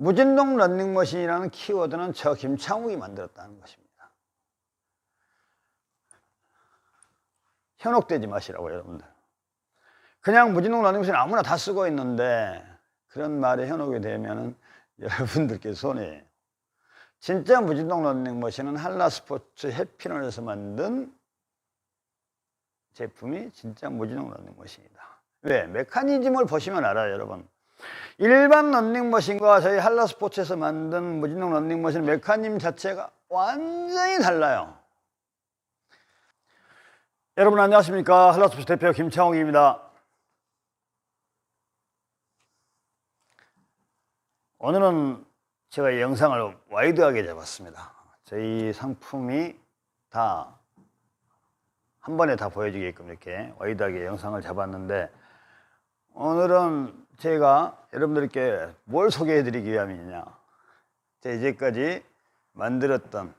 무진동 런닝머신이라는 키워드는 저 김창욱이 만들었다는 것입니다. 현혹되지 마시라고 여러분들. 그냥 무진동 런닝머신 아무나 다 쓰고 있는데 그런 말에 현혹이 되면은 여러분들께 손해예요. 진짜 무진동 런닝머신은 한라스포츠 해피런에서 만든 제품이 진짜 무진동 런닝머신이다. 왜? 메커니즘을 보시면 알아요, 여러분. 일반 런닝머신과 저희 한라스포츠에서 만든 무진동 런닝머신 메커니즘 자체가 완전히 달라요. 여러분 안녕하십니까. 한라스포츠 대표 김창욱입니다. 오늘은 제가 이 영상을 와이드하게 잡았습니다. 저희 상품이 다 한 번에 다 보여주게끔 이렇게 와이드하게 영상을 잡았는데 오늘은 제가 여러분들께 뭘 소개해 드리기 위함이냐. 제가 이제까지 만들었던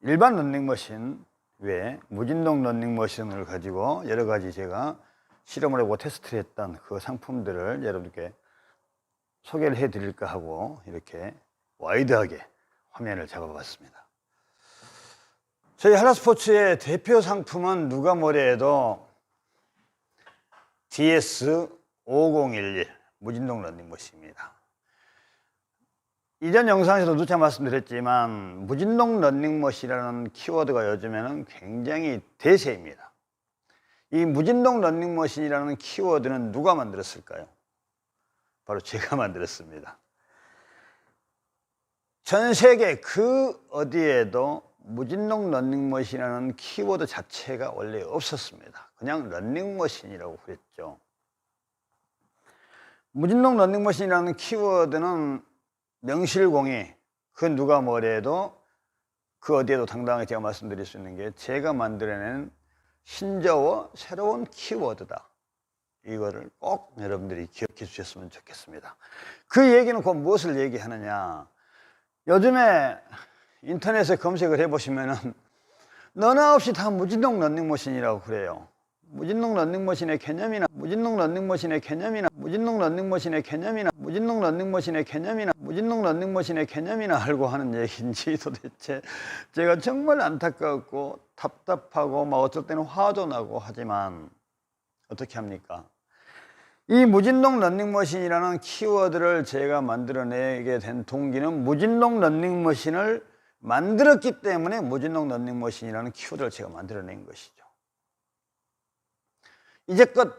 일반 런닝머신 외에 무진동 런닝머신을 가지고 여러 가지 제가 실험을 하고 테스트를 했던 그 상품들을 여러분께 소개를 해 드릴까 하고 이렇게 와이드하게 화면을 잡아봤습니다. 저희 하나스포츠의 대표 상품은 누가 뭐래 해도 DS5011 무진동 런닝 머신입니다. 이전 영상에서도 누차 말씀드렸지만 무진동 런닝머신이라는 키워드가 요즘에는 굉장히 대세입니다. 이 무진동 런닝머신이라는 키워드는 누가 만들었을까요? 바로 제가 만들었습니다. 전 세계 그 어디에도 무진동 런닝머신이라는 키워드 자체가 원래 없었습니다. 그냥 런닝머신이라고 그랬죠. 무진동 런닝머신이라는 키워드는 명실공히 그 누가 뭐래도 그 어디에도 당당하게 제가 말씀드릴 수 있는 게 제가 만들어낸 신저어 새로운 키워드다. 이거를 꼭 여러분들이 기억해 주셨으면 좋겠습니다. 그 얘기는 곧 무엇을 얘기하느냐. 요즘에 인터넷에 검색을 해보시면은 너나 없이 다 무진동 런닝머신이라고 그래요. 무진동 런닝머신의 개념이나 무진동 런닝머신의 개념이나 무진동 런닝머신의 개념이나 무진동 런닝머신의 개념이나 무진동 런닝머신의 개념이나 알고 하는 얘기인지 도대체 제가 정말 안타깝고 답답하고 막 어쩔 때는 화도 나고 하지만 어떻게 합니까? 이 무진동 런닝머신이라는 키워드를 제가 만들어내게 된 동기는 무진동 런닝머신을 만들었기 때문에 무진동 런닝머신이라는 키워드를 제가 만들어낸 것이죠. 이제껏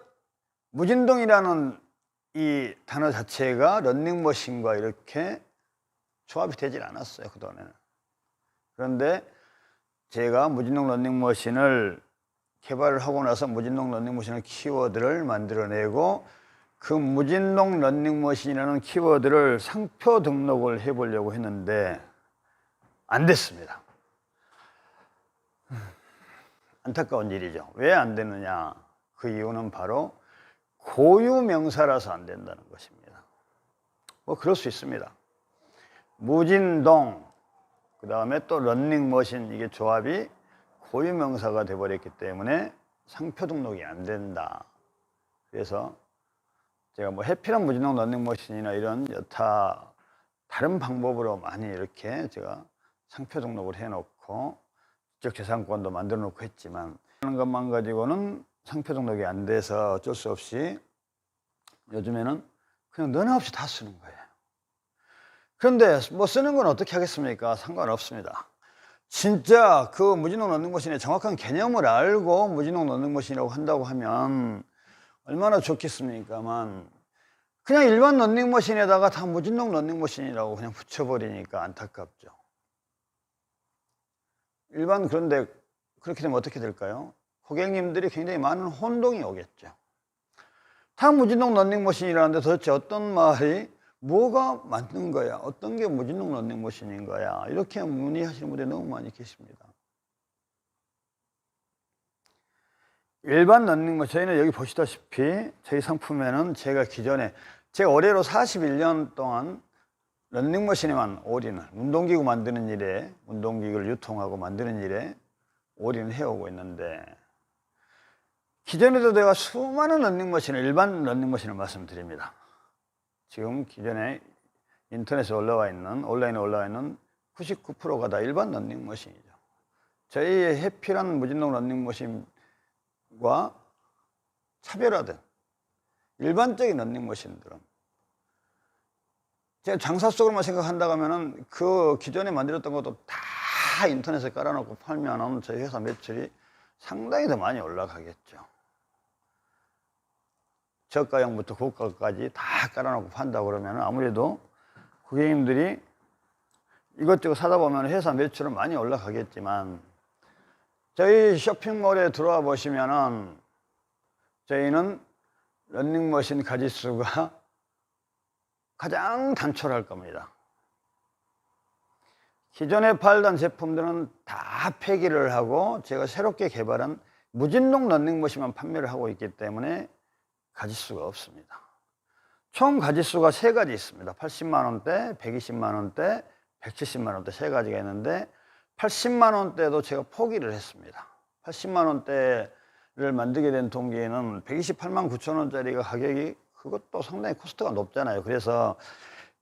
무진동이라는 이 단어 자체가 런닝머신과 이렇게 조합이 되질 않았어요, 그동안에는. 그런데 제가 무진동 런닝머신을 개발을 하고 나서 무진동 런닝머신의 키워드를 만들어내고 그 무진동 런닝머신이라는 키워드를 상표 등록을 해보려고 했는데 안 됐습니다. 안타까운 일이죠. 왜 안 되느냐? 그 이유는 바로 고유 명사라서 안 된다는 것입니다. 뭐 그럴 수 있습니다. 무진동, 그 다음에 또 런닝머신 이게 조합이 고유 명사가 돼버렸기 때문에 상표 등록이 안 된다. 그래서 제가 뭐 해피한 무진동 런닝머신이나 이런 여타 다른 방법으로 많이 이렇게 제가 상표 등록을 해놓고 지적 재산권도 만들어 놓고 했지만 하는 것만 가지고는 상표 등록이 안 돼서 어쩔 수 없이 요즘에는 그냥 너나 없이 다 쓰는 거예요. 그런데 뭐 쓰는 건 어떻게 하겠습니까? 상관없습니다. 진짜 그 무진동 런닝머신의 정확한 개념을 알고 무진동 런닝머신이라고 한다고 하면 얼마나 좋겠습니까만 그냥 일반 런닝 머신에다가 다 무진동 런닝 머신이라고 그냥 붙여버리니까 안타깝죠. 일반 그런데 그렇게 되면 어떻게 될까요? 고객님들이 굉장히 많은 혼동이 오겠죠. 다 무진동 런닝머신이라는 데 도대체 어떤 말이 뭐가 맞는 거야? 어떤 게 무진동 런닝머신인 거야? 이렇게 문의하시는 분들이 너무 많이 계십니다. 일반 런닝머신, 저희는 여기 보시다시피 저희 상품에는 제가 기존에 제가 올해로 41년 동안 런닝머신에만 올인을, 운동기구 만드는 일에, 운동기구를 유통하고 만드는 일에 올인을 해오고 있는데 기존에도 내가 수많은 런닝머신을, 일반 런닝머신을 말씀드립니다. 지금 기존에 인터넷에 올라와 있는 온라인에 올라와 있는 99%가 다 일반 런닝머신이죠. 저희의 해피란 무진동 런닝머신과 차별화된 일반적인 런닝머신들은 제가 장사 속으로만 생각한다고 하면은 그 기존에 만들었던 것도 다 인터넷에 깔아놓고 팔면은 저희 회사 매출이 상당히 더 많이 올라가겠죠. 저가형부터 고가까지 다 깔아놓고 판다 그러면 아무래도 고객님들이 이것저것 사다 보면 회사 매출은 많이 올라가겠지만 저희 쇼핑몰에 들어와 보시면은 저희는 런닝머신 가지수가 가장 단촐할 겁니다. 기존에 팔던 제품들은 다 폐기를 하고 제가 새롭게 개발한 무진동 런닝머신만 판매를 하고 있기 때문에 가지수가 없습니다. 총 가지수가 세 가지 있습니다. 80만 원대, 120만 원대, 170만 원대 세 가지가 있는데 80만 원대도 제가 포기를 했습니다. 80만 원대를 만들게 된 동기에는 128만 9천 원짜리가 가격이 그것도 상당히 코스트가 높잖아요. 그래서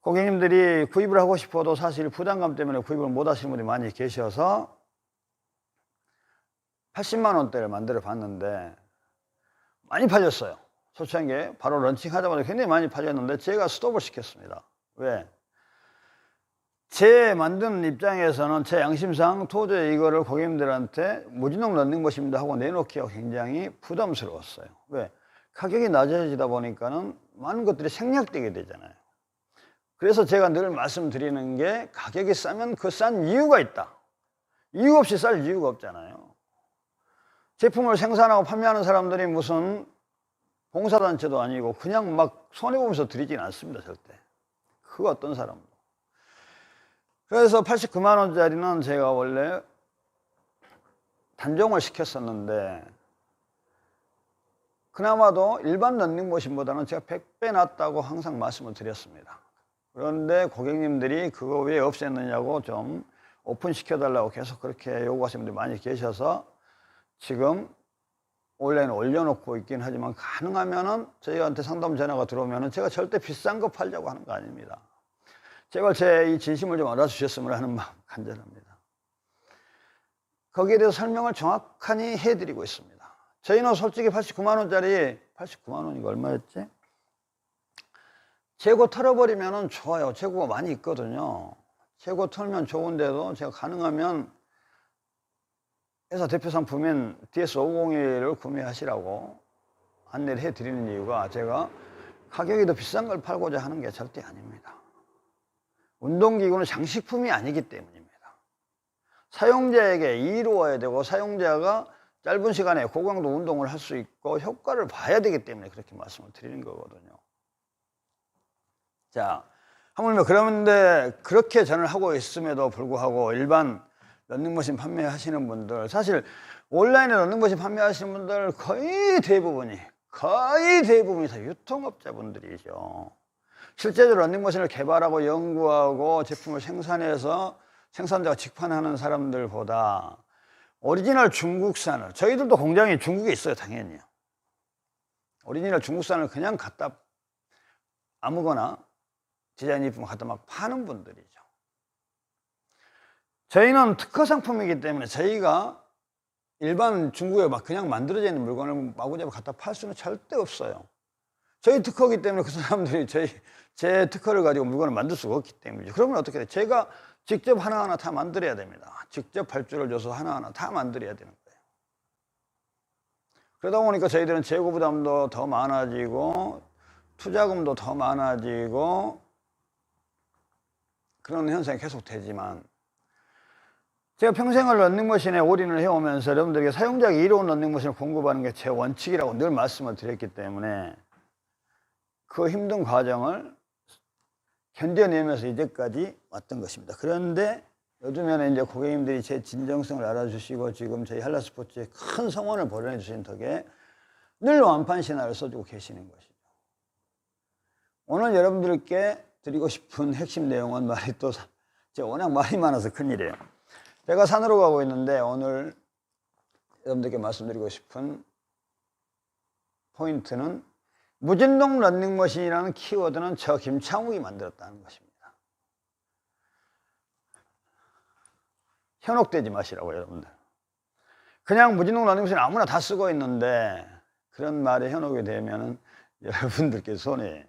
고객님들이 구입을 하고 싶어도 사실 부담감 때문에 구입을 못 하시는 분이 많이 계셔서 80만 원대를 만들어 봤는데 많이 팔렸어요. 솔직한 게 바로 런칭하자마자 굉장히 많이 팔렸는데 제가 스톱을 시켰습니다. 왜? 제 만든 입장에서는 제 양심상 도저히 이거를 고객님들한테 무진동 런닝머신입니다 하고 내놓기가 굉장히 부담스러웠어요. 왜? 가격이 낮아지다 보니까는 많은 것들이 생략되게 되잖아요. 그래서 제가 늘 말씀드리는 게 가격이 싸면 그 싼 이유가 있다. 이유 없이 쌀 이유가 없잖아요. 제품을 생산하고 판매하는 사람들이 무슨 봉사단체도 아니고 그냥 막 손해보면서 드리진 않습니다, 절대. 그 어떤 사람도. 그래서 89만 원짜리는 제가 원래 단종을 시켰었는데 그나마도 일반 런닝머신보다는 제가 100배 낫다고 항상 말씀을 드렸습니다. 그런데 고객님들이 그거 왜 없앴느냐고 좀 오픈시켜달라고 계속 그렇게 요구하시는 분들이 많이 계셔서 지금 온라인에 올려놓고 있긴 하지만 가능하면은 저희한테 상담 전화가 들어오면은 제가 절대 비싼 거 팔자고 하는 거 아닙니다. 제발 제 이 진심을 좀 알아주셨으면 하는 마음 간절합니다. 거기에 대해서 설명을 정확하게 해드리고 있습니다. 저희는 솔직히 89만 원짜리 89만 원이가 얼마였지? 재고 털어버리면 좋아요. 재고가 많이 있거든요. 재고 털면 좋은데도 제가 가능하면 회사 대표 상품인 DS501을 구매하시라고 안내를 해드리는 이유가 제가 가격이 더 비싼 걸 팔고자 하는 게 절대 아닙니다. 운동기구는 장식품이 아니기 때문입니다. 사용자에게 이루어야 되고 사용자가 짧은 시간에 고강도 운동을 할 수 있고 효과를 봐야 되기 때문에 그렇게 말씀을 드리는 거거든요. 자, 하물며 그런데 그렇게 저는 하고 있음에도 불구하고 일반 런닝머신 판매하시는 분들 사실 온라인에 런닝머신 판매하시는 분들 거의 대부분이 거의 대부분이 다 유통업자분들이죠. 실제로 런닝머신을 개발하고 연구하고 제품을 생산해서 생산자가 직판하는 사람들보다 오리지널 중국산을 저희들도 공장이 중국에 있어요 당연히요. 오리지널 중국산을 그냥 갖다 아무거나 디자인 제품 갖다 막 파는 분들이죠. 저희는 특허 상품이기 때문에 저희가 일반 중국에 막 그냥 만들어져 있는 물건을 마구잡이 갖다 팔 수는 절대 없어요. 저희 특허기 때문에 그 사람들이 저희 제 특허를 가지고 물건을 만들 수가 없기 때문이죠. 그러면 어떻게 돼? 제가 직접 하나하나 다 만들어야 됩니다. 직접 발주를 줘서 하나하나 다 만들어야 되는 거예요. 그러다 보니까 저희들은 재고 부담도 더 많아지고 투자금도 더 많아지고 그런 현상이 계속 되지만 제가 평생을 런닝머신에 올인을 해오면서 여러분들에게 사용자가 이로운 런닝머신을 공급하는 게 제 원칙이라고 늘 말씀을 드렸기 때문에 그 힘든 과정을 견뎌내면서 이제까지 왔던 것입니다. 그런데 요즘에는 이제 고객님들이 제 진정성을 알아주시고 지금 저희 한라스포츠에 큰 성원을 보내주신 덕에 늘 완판 신화를 써주고 계시는 것이죠. 오늘 여러분들께 드리고 싶은 핵심 내용은 말이 또 제가 워낙 말이 많아서 큰일이에요. 제가 산으로 가고 있는데 오늘 여러분들께 말씀드리고 싶은 포인트는 무진동 런닝머신이라는 키워드는 저 김창욱이 만들었다는 것입니다. 현혹되지 마시라고 여러분들. 그냥 무진동 런닝머신 아무나 다 쓰고 있는데 그런 말에 현혹이 되면 여러분들께 손해.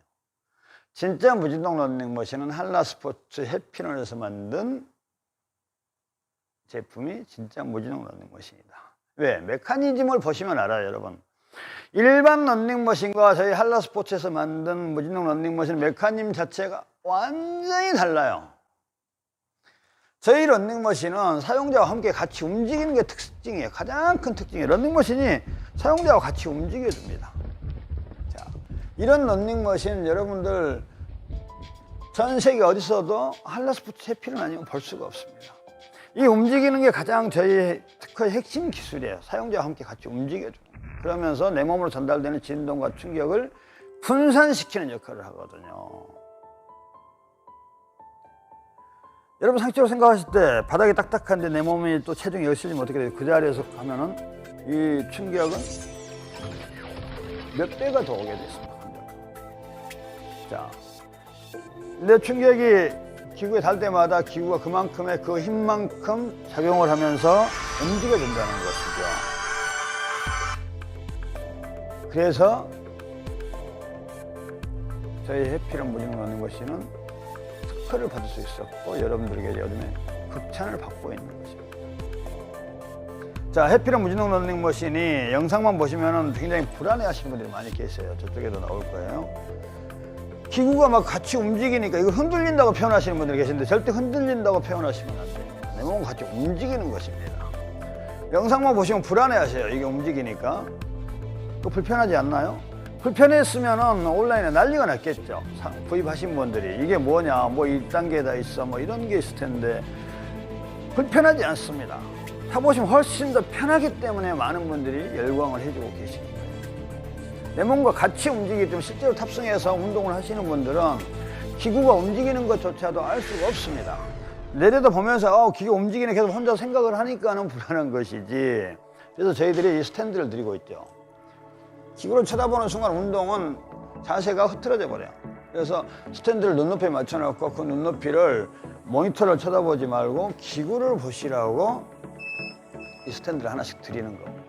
진짜 무진동 런닝머신은 한라스포츠 해피론에서 만든 제품이 진짜 무진동 러닝머신이다. 왜? 메커니즘을 보시면 알아요, 여러분. 일반 런닝머신과 저희 한라스포츠에서 만든 무진동 런닝머신 메커니즘 자체가 완전히 달라요. 저희 런닝머신은 사용자와 함께 같이 움직이는 게 특징이에요. 가장 큰 특징이에요. 런닝머신이 사용자와 같이 움직여줍니다. 자, 이런 런닝머신 여러분들 전 세계 어디서도 한라스포츠 해피는 아니면 볼 수가 없습니다. 이 움직이는 게 가장 저희 특허의 핵심 기술이에요. 사용자와 함께 같이 움직여줘요. 그러면서 내 몸으로 전달되는 진동과 충격을 분산시키는 역할을 하거든요. 여러분 상식적으로 생각하실 때 바닥이 딱딱한데 내 몸이 또 체중이 열실리면 어떻게 돼요? 그 자리에서 가면은 이 충격은 몇 배가 더 오게 됐습니다. 자, 내 충격이 기구에 닿을 때마다 기구가 그만큼의 그 힘만큼 작용을 하면서 움직여준다는 것이죠. 그래서 저희 해피런 무징 러닝머신은 특허를 받을 수 있었고 여러분들에게 요즘에 극찬을 받고 있는 것입니다. 자, 해피런 무진동 러닝 머신이 영상만 보시면 굉장히 불안해하시는 분들이 많이 계세요. 저쪽에도 나올 거예요. 기구가 막 같이 움직이니까 이거 흔들린다고 표현하시는 분들이 계신데 절대 흔들린다고 표현하시면 안 됩니다. 내 몸과 같이 움직이는 것입니다. 영상만 보시면 불안해하세요. 이게 움직이니까. 그 불편하지 않나요? 불편했으면 온라인에 난리가 났겠죠. 사- 구입하신 분들이 이게 뭐냐, 뭐 1단계다 있어, 뭐 이런 게 있을 텐데 불편하지 않습니다. 타보시면 훨씬 더 편하기 때문에 많은 분들이 열광을 해주고 계십니다. 내 몸과 같이 움직이기 때문에 실제로 탑승해서 운동을 하시는 분들은 기구가 움직이는 것조차도 알 수가 없습니다. 내려다 보면서 어, 기구 움직이네 계속 혼자 생각을 하니까는 불안한 것이지. 그래서 저희들이 이 스탠드를 드리고 있죠. 기구를 쳐다보는 순간 운동은 자세가 흐트러져 버려요. 그래서 스탠드를 눈높이에 맞춰놓고 그 눈높이를 모니터를 쳐다보지 말고 기구를 보시라고 이 스탠드를 하나씩 드리는 겁니다.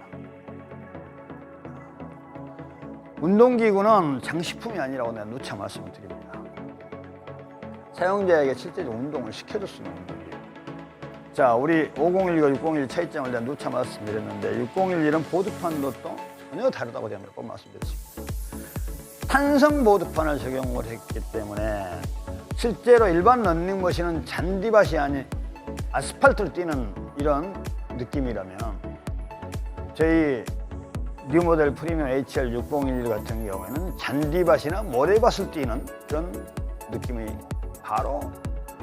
운동기구는 장식품이 아니라고 내가 누차 말씀을 드립니다. 사용자에게 실제로 운동을 시켜줄 수 있는 운동기구. 자, 우리 5011과 601 차이점을 내가 누차 말씀드렸는데 601은 보드판도 또 전혀 다르다고 제가 몇번 말씀드렸습니다. 탄성 보드판을 적용을 했기 때문에 실제로 일반 런닝머신은 잔디밭이 아닌 아스팔트를 뛰는 이런 느낌이라면 저희 뉴모델 프리미엄 HR6011 같은 경우에는 잔디밭이나 모래밭을 뛰는 그런 느낌이 바로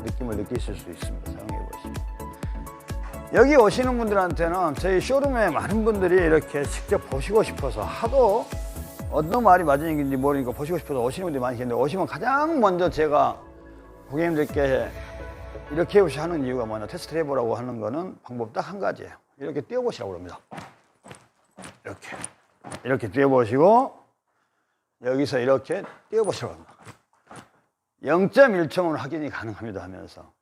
느낌을 느끼실 수 있습니다. 사용해 보시면. 여기 오시는 분들한테는 저희 쇼룸에 많은 분들이 이렇게 직접 보시고 싶어서 하도 어떤 말이 맞은 얘기인지 모르니까 보시고 싶어서 오시는 분들이 많이 계는데 오시면 가장 먼저 제가 고객님들께 이렇게 해보시 하는 이유가 뭐냐 테스트를 해보라고 하는 거는 방법 딱 한 가지예요. 이렇게 뛰어보시라고 합니다. 이렇게 이렇게 뛰어보시고 여기서 이렇게 뛰어보시라고 합니다. 0.1초면 확인이 가능합니다 하면서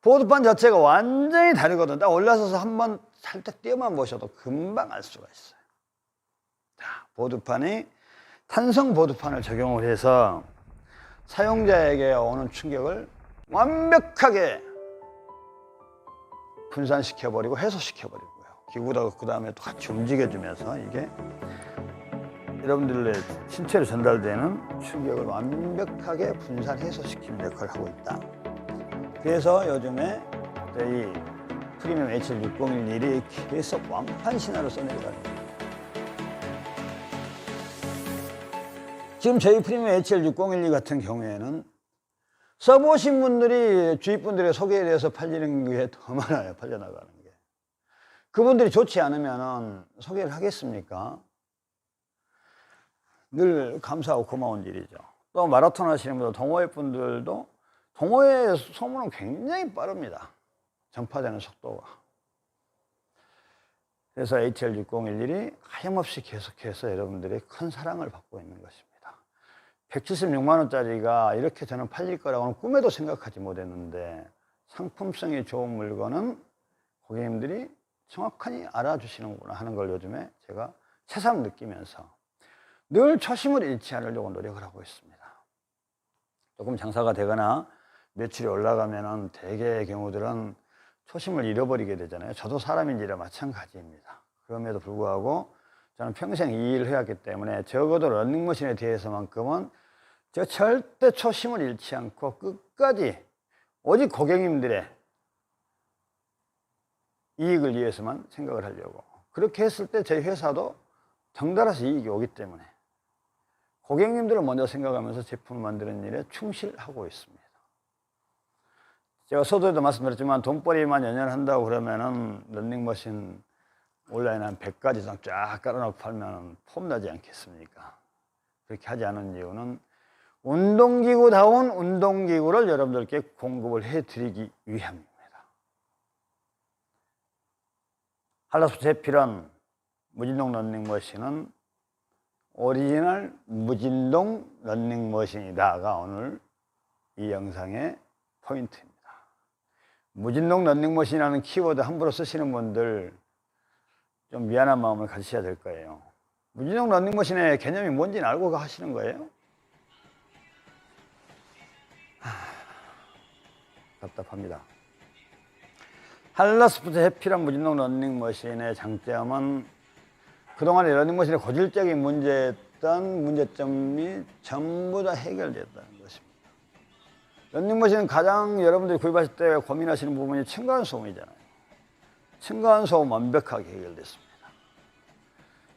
보드판 자체가 완전히 다르거든. 딱 올라서서 한번 살짝 뛰어만 보셔도 금방 알 수가 있어요. 자, 보드판이 탄성 보드판을 적용을 해서 사용자에게 오는 충격을 완벽하게 분산시켜버리고 해소시켜버리고요. 기구도 그 다음에 또 같이 움직여주면서 이게 여러분들의 신체로 전달되는 충격을 완벽하게 분산 해소시키는 역할을 하고 있다. 그래서 요즘에 저희 프리미엄 H601이 계속 완판 신화를 써내려가는 거예요. 지금 저희 프리미엄 HL6012 같은 경우에는 써보신 분들이 주위 분들의 소개에 대해서 팔리는 게 더 많아요. 팔려나가는 게. 그분들이 좋지 않으면 소개를 하겠습니까? 늘 감사하고 고마운 일이죠. 또 마라톤 하시는 분들, 동호회 분들도 동호회 소문은 굉장히 빠릅니다. 전파되는 속도가. 그래서 HL6011이 하염없이 계속해서 여러분들의 큰 사랑을 받고 있는 것입니다. 176만 원짜리가 이렇게 저는 팔릴 거라고는 꿈에도 생각하지 못했는데 상품성이 좋은 물건은 고객님들이 정확하게 알아주시는구나 하는 걸 요즘에 제가 새삼 느끼면서 늘 초심을 잃지 않으려고 노력을 하고 있습니다. 조금 장사가 되거나 매출이 올라가면은 대개의 경우들은 초심을 잃어버리게 되잖아요. 저도 사람인지라 마찬가지입니다. 그럼에도 불구하고 저는 평생 이 일을 해왔기 때문에 적어도 런닝머신에 대해서만큼은 제가 절대 초심을 잃지 않고 끝까지 오직 고객님들의 이익을 위해서만 생각을 하려고 그렇게 했을 때 저희 회사도 덩달아서 이익이 오기 때문에 고객님들을 먼저 생각하면서 제품을 만드는 일에 충실하고 있습니다. 제가 서두에도 말씀드렸지만 돈벌이만 연연한다고 그러면은 런닝머신 온라인 한 100가지 이상 쫙 깔아놓고 팔면 폼나지 않겠습니까? 그렇게 하지 않은 이유는 운동기구다운 운동기구를 여러분들께 공급을 해드리기 위함입니다. 할라스 제필한 무진동 런닝머신은 오리지널 무진동 런닝머신이다가 오늘 이 영상의 포인트입니다. 무진동 런닝머신이라는 키워드 함부로 쓰시는 분들 좀 미안한 마음을 가지셔야 될 거예요. 무진동 런닝머신의 개념이 뭔지는 알고 하시는 거예요? 하, 답답합니다. 할라스부터 해피란 무진동 런닝머신의 장점은 그동안의 런닝머신의 고질적인 문제였던 문제점이 전부 다 해결됐다는 것입니다. 런닝머신은 가장 여러분들이 구입하실 때 고민하시는 부분이 층간 소음이잖아요. 층간 소음 완벽하게 해결됐습니다.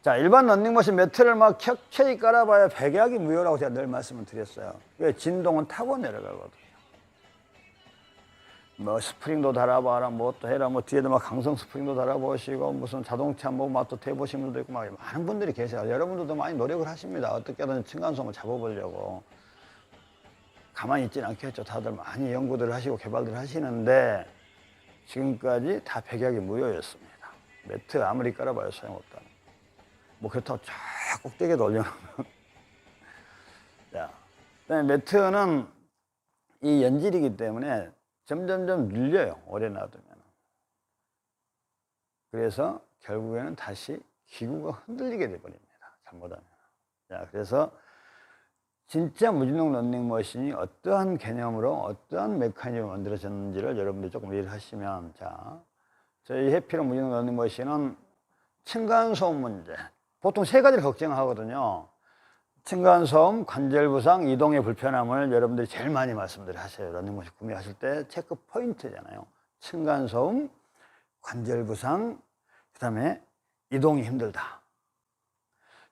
자, 일반 런닝머신 매트를 막 켜켜이 깔아봐야 백약이 무효라고 제가 늘 말씀을 드렸어요. 왜 진동은 타고 내려가거든요. 뭐 스프링도 달아봐라, 뭐 또 해라, 뭐 뒤에도 막 강성 스프링도 달아보시고 무슨 자동차 뭐맛또 대보신 분도 있고 막 많은 분들이 계세요. 여러분들도 많이 노력을 하십니다. 어떻게든 층간소음을 잡아보려고. 가만히 있지는 않겠죠. 다들 많이 연구들을 하시고 개발들을 하시는데 지금까지 다 백약이 무효였습니다. 매트 아무리 깔아봐야 소용없다. 뭐 그렇다고 쫙 꼭대기에 올려놓으면 자, 그다음에 매트는 이 연질이기 때문에 점점점 늘려요. 오래 놔두면. 그래서 결국에는 다시 기구가 흔들리게 돼버립니다. 잘못하면. 자, 그래서 진짜 무진동 런닝머신이 어떠한 개념으로 어떠한 메커니즘을 만들어졌는지를 여러분들이 조금 이해를 하시면 자 저희 해피로 무진동 런닝머신은 층간소음 문제 보통 세 가지를 걱정하거든요 층간소음, 관절 부상, 이동의 불편함을 여러분들이 제일 많이 말씀들 하세요 런닝머신 구매하실 때 체크 포인트잖아요 층간소음, 관절 부상, 그 다음에 이동이 힘들다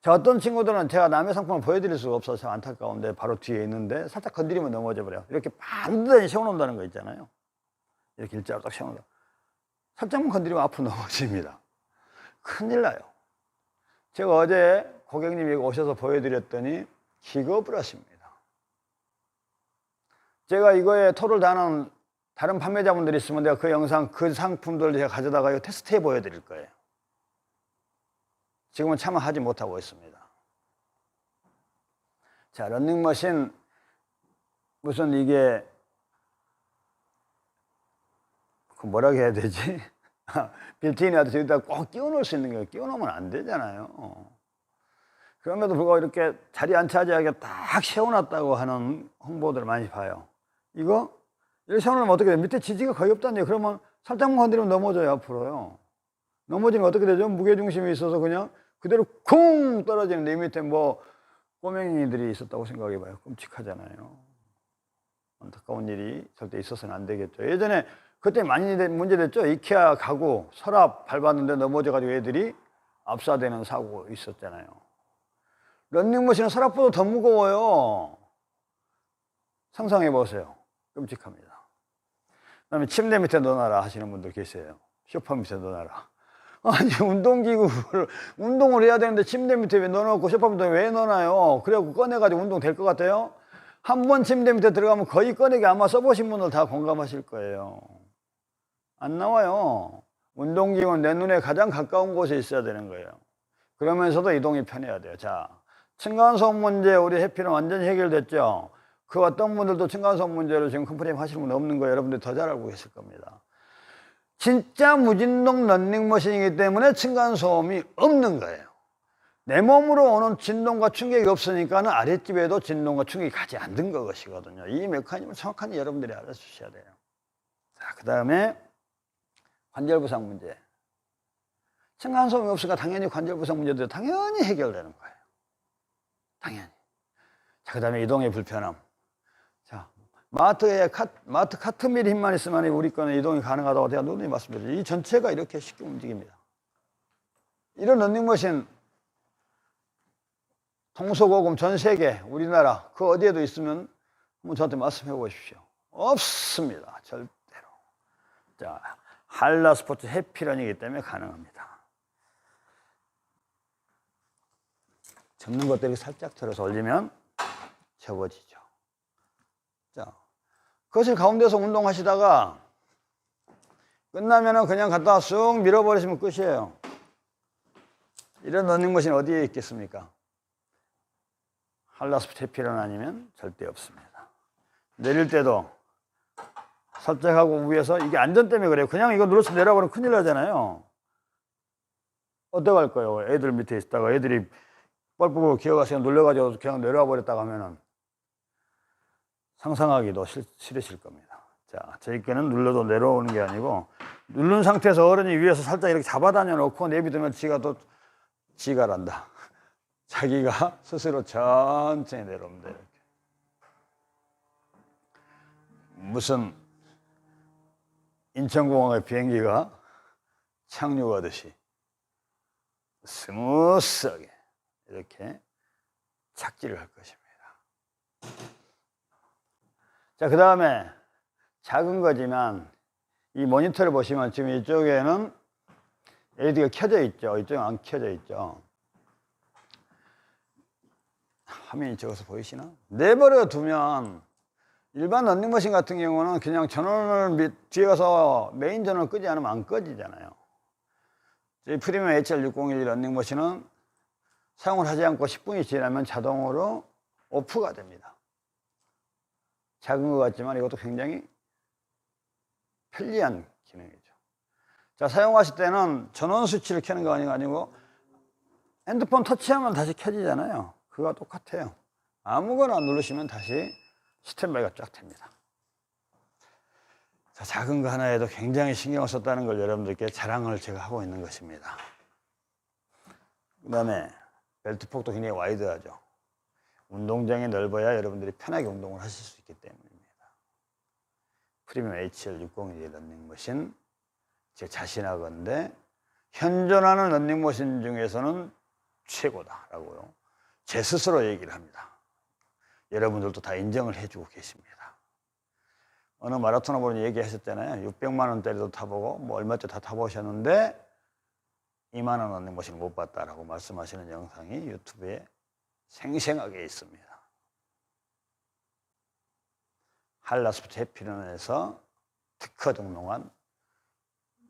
자, 어떤 친구들은 제가 남의 상품을 보여드릴 수가 없어서 안타까운데 바로 뒤에 있는데 살짝 건드리면 넘어져 버려요. 이렇게 반드시 세워놓는다는 거 있잖아요. 이렇게 일자로 딱 세워놓는다. 살짝만 건드리면 앞으로 넘어집니다. 큰일 나요. 제가 어제 고객님이 오셔서 보여드렸더니 기겁을 하십니다. 제가 이거에 토를 다하는 다른 판매자분들이 있으면 내가 그 영상, 그 상품들 제가 가져다가 테스트해 보여드릴 거예요. 지금은 차마 하지 못하고 있습니다. 자, 런닝머신 무슨 이게 그 뭐라고 해야 되지? 빌트인이라도 저기다 꼭 끼워 놓을 수 있는 거 끼워 놓으면 안 되잖아요. 그럼에도 불구하고 이렇게 자리 안 차지하게 딱 세워놨다고 하는 홍보들을 많이 봐요. 이거 이렇게 세워놓으면 어떻게 돼? 밑에 지지가 거의 없다는데 그러면 살짝만 건드리면 넘어져요, 앞으로요. 넘어지면 어떻게 되죠? 무게 중심이 있어서 그냥 그대로 쿵 떨어지는데 이 밑에 뭐 꼬맹이들이 있었다고 생각해 봐요. 끔찍하잖아요. 안타까운 일이 절대 있어서는 안 되겠죠. 예전에 그때 많이 문제됐죠. 이케아 가구 서랍 밟았는데 넘어져가지고 애들이 압사되는 사고 있었잖아요. 런닝머신은 서랍보다 더 무거워요. 상상해 보세요. 끔찍합니다. 그 다음에 침대 밑에 넣어놔라 하시는 분들 계세요. 쇼파 밑에 넣어놔라. 아니 운동기구를 운동을 해야 되는데 침대 밑에 왜 넣어놓고 쇼파 밑에 왜 넣어놔요? 그래갖고 꺼내가지고 운동 될 것 같아요? 한 번 침대 밑에 들어가면 거의 꺼내기 아마 써보신 분들 다 공감하실 거예요. 안 나와요. 운동기구는 내 눈에 가장 가까운 곳에 있어야 되는 거예요. 그러면서도 이동이 편해야 돼요. 자, 층간소음 문제 우리 해피는 완전히 해결됐죠. 그 어떤 분들도 층간소음 문제로 지금 컴플레인 하시는 분 없는 거 여러분들 더 잘 알고 계실 겁니다. 진짜 무진동 런닝머신이기 때문에 층간소음이 없는 거예요. 내 몸으로 오는 진동과 충격이 없으니까는 아랫집에도 진동과 충격이 가지 않는 것이거든요. 이 메커니즘을 정확하게 여러분들이 알아주셔야 돼요. 자, 그 다음에 관절 부상 문제. 층간소음이 없으니까 당연히 관절 부상 문제도 당연히 해결되는 거예요. 당연히. 자, 그 다음에 이동의 불편함. 자, 마트에 카, 마트 카트밀 힘만 있으면 우리 거는 이동이 가능하다고 제가 누누이 말씀드렸죠. 이 전체가 이렇게 쉽게 움직입니다. 이런 런닝머신 통소고금 전 세계 우리나라 그 어디에도 있으면 한번 저한테 말씀해 보십시오. 없습니다. 절대로. 자, 한라 스포츠 해피런이기 때문에 가능합니다. 접는 것들이 살짝 들어서 올리면 접어지죠. 자, 그것을 가운데서 운동하시다가 끝나면은 그냥 갖다 쑥 밀어버리시면 끝이에요. 이런 러닝머신 어디에 있겠습니까? 한라스프 해피런 아니면 절대 없습니다. 내릴 때도 살짝 하고 위에서 이게 안전 때문에 그래요. 그냥 이거 눌러서 내려버리면 큰일 나잖아요. 어떡할 거예요? 애들 밑에 있다가 애들이 뻘뻘 기어가서 눌려가지고 그냥 내려와 버렸다가 하면은 상상하기도 싫, 싫으실 겁니다. 자, 거는 눌러도 내려오는 게 아니고 누른 상태에서 어른이 위에서 살짝 이렇게 잡아다녀 놓고 내비두면 지가 또 지가 란다. 자기가 스스로 천천히 돼요. 이렇게. 무슨 인천공항의 비행기가 착륙하듯이 스무스하게 이렇게 착지를 할 것입니다. 자, 그 다음에 작은 거지만 이 모니터를 보시면 지금 이쪽에는 LED가 켜져 있죠. 이쪽은 안 켜져 있죠. 화면이 적어서 보이시나? 내버려 두면 일반 런닝머신 같은 경우는 그냥 전원을 밑- 뒤에 가서 메인 전원을 끄지 않으면 안 꺼지잖아요. 저희 프리미엄 HR601 런닝머신은 사용을 하지 않고 10분이 지나면 자동으로 오프가 됩니다. 작은 것 같지만 이것도 굉장히 편리한 기능이죠. 자, 사용하실 때는 전원 스위치를 켜는 거 아니고 핸드폰 터치하면 다시 켜지잖아요. 그거와 똑같아요. 아무거나 누르시면 다시 스탠바이가 쫙 됩니다. 자, 작은 거 하나에도 굉장히 신경을 썼다는 걸 여러분들께 자랑을 제가 하고 있는 것입니다. 그 다음에 벨트 폭도 굉장히 와이드하죠. 운동장이 넓어야 여러분들이 편하게 운동을 하실 수 있기 때문입니다. 프리미엄 HL601 런닝머신 제 자신하건데 현존하는 런닝머신 중에서는 최고다라고요. 제 스스로 얘기를 합니다. 여러분들도 다 인정을 해주고 계십니다. 어느 마라토너 분이 얘기하셨잖아요. 600만 원짜리도 타보고 뭐 얼마짜리 다 타보셨는데 2만 원 런닝머신을 못 봤다라고 말씀하시는 영상이 유튜브에 생생하게 있습니다. 한라스프트 해피런에서 특허 등록한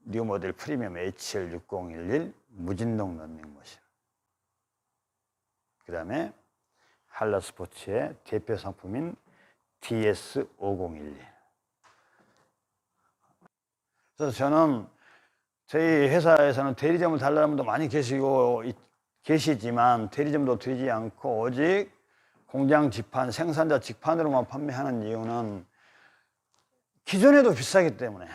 뉴 모델 프리미엄 HL6011 무진동 런닝 머신. 그 다음에 한라스포츠의 대표 상품인 DS5011. 그래서 저는 저희 회사에서는 대리점을 달라는 분도 많이 계시고 이- 계시지만 대리점도 되지 않고 오직 공장 직판, 생산자 직판으로만 판매하는 이유는 기존에도 비싸기 때문에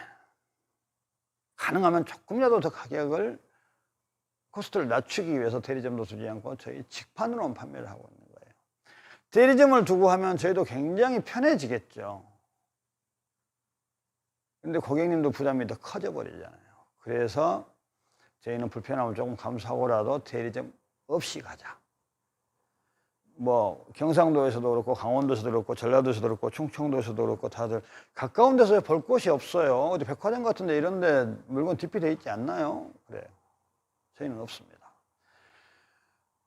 가능하면 조금이라도 더 가격을 코스트를 낮추기 위해서 대리점도 두지 않고 저희 직판으로만 판매를 하고 있는 거예요. 대리점을 두고 하면 저희도 굉장히 편해지겠죠. 근데 고객님도 부담이 더 커져 버리잖아요. 그래서 저희는 불편함을 조금 감수하고라도 대리점 없이 가자. 뭐 경상도에서도 그렇고 강원도에서도 그렇고 전라도에서도 그렇고 충청도에서도 그렇고 다들 가까운 데서 볼 곳이 없어요. 어디 백화점 같은 데 이런 데 물건 디피돼 있지 않나요? 그래요. 저희는 없습니다.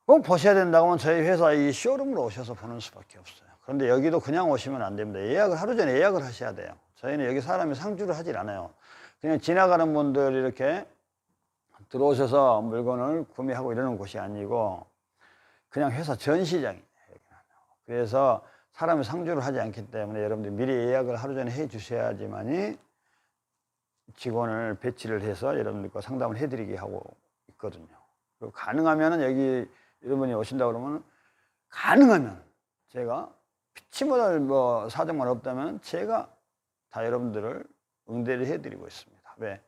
꼭 보셔야 된다고 하면 저희 회사 이 쇼룸으로 오셔서 보는 수밖에 없어요. 그런데 여기도 그냥 오시면 안 됩니다. 예약을 하루 전에 예약을 하셔야 돼요. 저희는 여기 사람이 상주를 하질 않아요. 그냥 지나가는 분들 이렇게 들어오셔서 물건을 구매하고 이러는 곳이 아니고 그냥 회사 전시장이에요. 그래서 사람이 상주를 하지 않기 때문에 여러분들 미리 예약을 하루 전에 해 주셔야지만이 직원을 배치를 해서 여러분들과 상담을 해드리게 하고 있거든요. 그리고 가능하면은 여기 여러분이 오신다 그러면 가능하면 제가 피치 못할 뭐 사정만 없다면 제가 다 여러분들을 응대를 해드리고 있습니다. 왜?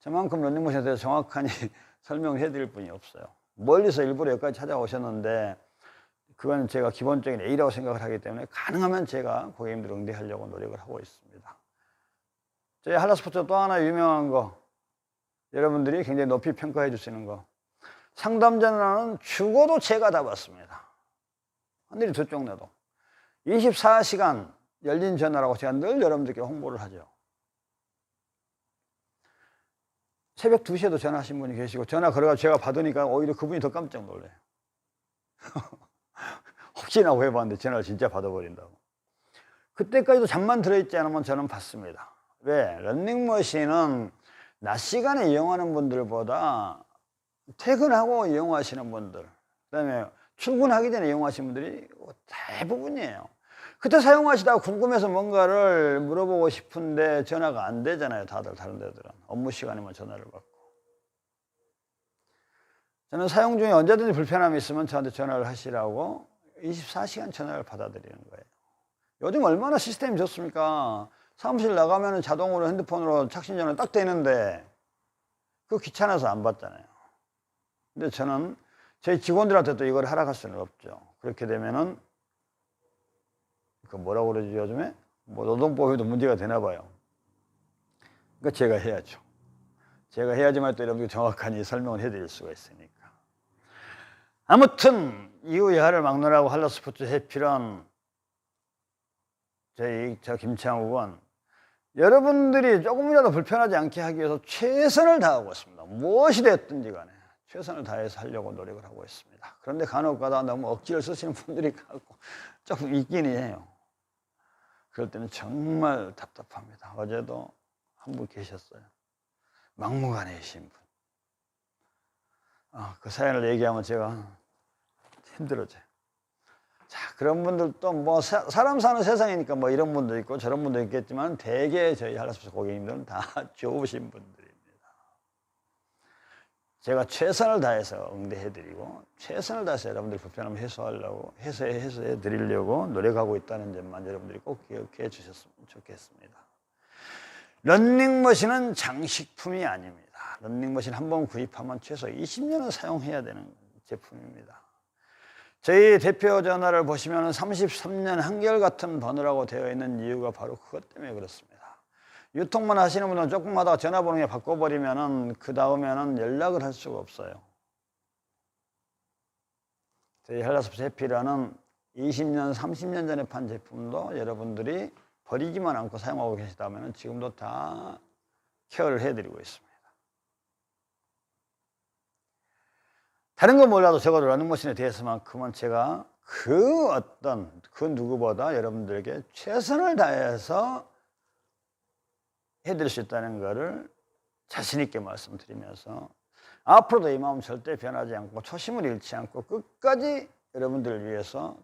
저만큼 런닝머신에 대해서 정확하니 설명을 해드릴 분이 없어요. 멀리서 일부러 여기까지 찾아오셨는데 그건 제가 기본적인 A라고 생각을 하기 때문에 가능하면 제가 고객님들 응대하려고 노력을 하고 있습니다. 저희 한라스포츠 또 하나 유명한 거 여러분들이 굉장히 높이 평가해 주시는 거 상담 전화는 죽어도 제가 다 받습니다. 하늘이 두쪽 내도 24시간 열린 전화라고 제가 늘 여러분들께 홍보를 하죠. 새벽 2시에도 전화하신 분이 계시고 전화 걸어가 제가 받으니까 오히려 그분이 더 깜짝 놀래요. 혹시나 하고 해봤는데 전화를 진짜 받아버린다고. 그때까지도 잠만 들어있지 않으면 저는 받습니다. 왜? 런닝머신은 낮 시간에 이용하는 분들보다 퇴근하고 이용하시는 분들, 그 다음에 출근하기 전에 이용하시는 분들이 대부분이에요. 그때 사용하시다가 궁금해서 뭔가를 물어보고 싶은데 전화가 안 되잖아요. 다들 다른 데들은. 업무 시간이면 전화를 받고. 저는 사용 중에 언제든지 불편함이 있으면 저한테 전화를 하시라고 24시간 전화를 받아들이는 거예요. 요즘 얼마나 시스템이 좋습니까? 사무실 나가면 자동으로 핸드폰으로 착신 전화 딱 되는데 그거 귀찮아서 안 받잖아요. 근데 저는 저희 직원들한테도 이걸 하락할 수는 없죠. 그렇게 되면은 그 뭐라고 그러지 요즘에 뭐 노동법에도 문제가 되나 봐요. 그러니까 제가 해야죠. 제가 해야지만 또 여러분들 정확하니 설명을 해드릴 수가 있으니까. 아무튼 이후 여하를 막론하고 한라스포츠 해피런 저희 저 김창욱은 여러분들이 조금이라도 불편하지 않게 하기 위해서 최선을 다하고 있습니다. 무엇이 됐든지 간에 최선을 다해서 하려고 노력을 하고 있습니다. 그런데 간혹 가다 너무 억지를 쓰시는 분들이 갖고 조금 있긴 해요. 그럴 때는 정말 답답합니다. 어제도 한 분 계셨어요. 막무가내이신 분. 아, 그 사연을 얘기하면 제가 힘들어져요. 자, 그런 분들도 뭐 사, 람 사는 세상이니까 뭐 이런 분도 있고 저런 분도 있겠지만 대개 저희 한라스포츠 고객님들은 다 좋으신 분들입니다. 제가 최선을 다해서 응대해드리고 최선을 다해서 여러분들 불편함 해소하려고 해소해 해소해 드리려고 노력하고 있다는 점만 여러분들이 꼭 기억해 주셨으면 좋겠습니다. 런닝머신은 장식품이 아닙니다. 런닝머신 한 번 구입하면 최소 20년은 사용해야 되는 제품입니다. 저희 대표 전화를 보시면 33년 한결같은 번호라고 되어 있는 이유가 바로 그것 때문에 그렇습니다. 유통만 하시는 분은 조금 하다가 전화번호 바꿔버리면은 그 다음에는 연락을 할 수가 없어요. 저희 헬라스프 해피라는 20년, 30년 전에 판 제품도 여러분들이 버리지만 않고 사용하고 계시다면 지금도 다 케어를 해드리고 있습니다. 다른 건 몰라도 적어도 러닝머신에 대해서만큼은 제가 그 어떤 그 누구보다 여러분들에게 최선을 다해서 해드릴 수 있다는 것을 자신있게 말씀드리면서 앞으로도 이 마음 절대 변하지 않고 초심을 잃지 않고 끝까지 여러분들을 위해서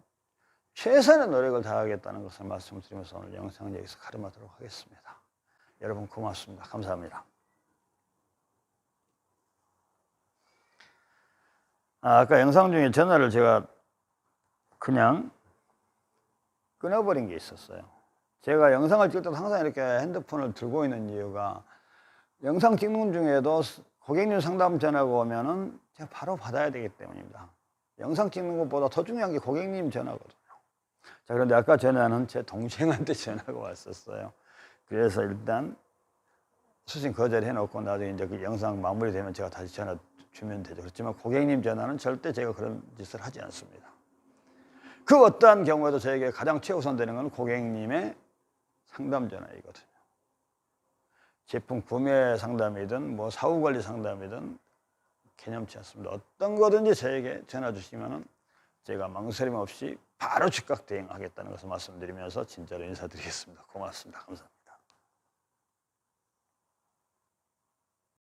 최선의 노력을 다하겠다는 것을 말씀드리면서 오늘 영상을 여기서 가름하도록 하겠습니다. 여러분 고맙습니다. 감사합니다. 아, 아까 영상 중에 전화를 제가 그냥 끊어버린 게 있었어요. 제가 영상을 찍을 때 항상 이렇게 핸드폰을 들고 있는 이유가 영상 찍는 중에도 고객님 상담 전화가 오면은 제가 바로 받아야 되기 때문입니다. 영상 찍는 것보다 더 중요한 게 고객님 전화거든요. 자, 그런데 아까 전화는 제 동생한테 전화가 왔었어요. 그래서 일단 수신 거절해 놓고 나중에 이제 그 영상 마무리되면 제가 다시 전화 주면 되죠. 그렇지만 고객님 전화는 절대 제가 그런 짓을 하지 않습니다. 그 어떠한 경우에도 저에게 가장 최우선 되는 건 고객님의 상담 전화이거든요. 제품 구매 상담이든 뭐 사후 관리 상담이든 개념치 않습니다. 어떤 거든지 저에게 전화 주시면은 제가 망설임 없이 바로 즉각 대응하겠다는 것을 말씀드리면서 진짜로 인사드리겠습니다. 고맙습니다. 감사합니다.